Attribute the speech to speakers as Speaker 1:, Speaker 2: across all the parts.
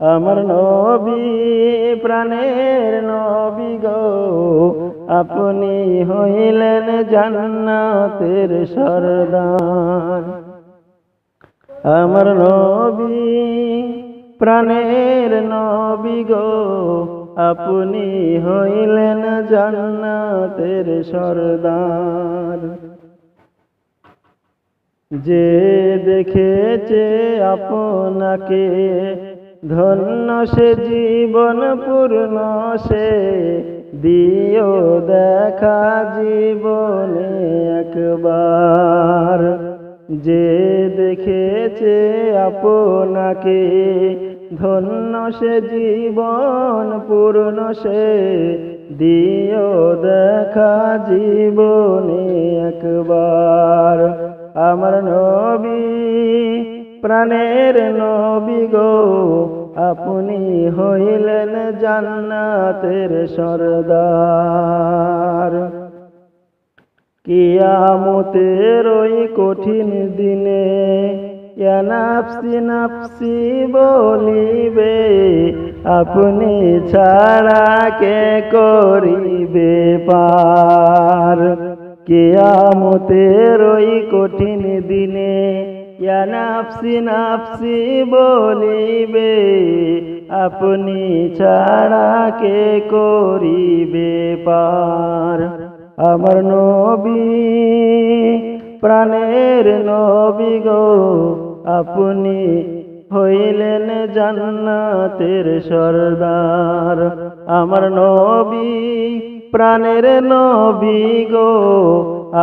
Speaker 1: আমার নবী, প্রাণের নবী গো, আপনি হইলেন জান্নাতের সরদার। আমার নবী, প্রাণের নবী গো, আপনি হইলেন জান্নাতের সরদার। যে দেখেছে আপনাকে ধন্য সে জীবন পূর্ণ সে, দিও দেখা জীবনে একবার। যে দেখেছে আপনাকে, ধন্য সে জীবন পূর্ণ সে, দিও দেখা জীবনে একবার। আমার নবী প্রাণের নবী গো, আপনি হইলেন জান্নাতের সরদার। কিয়ামতের ওই কঠিন দিনে নাফসি নাফসি বলিবে, আপনি ছাড়া কে করিবে পার? কিয়ামতের ওই কঠিন দিনে ইয়া নাফসি নাফসি বলিবে, আপনি ছাড়া কে করিবে পার? আমার নবী, প্রাণের নবী গো, আপনি হইলেন জান্নাতের সর্দার। আমার নবী প্রাণের নবী গো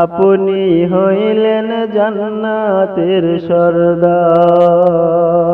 Speaker 1: আপনি হইলেন জান্নাতের সরদার।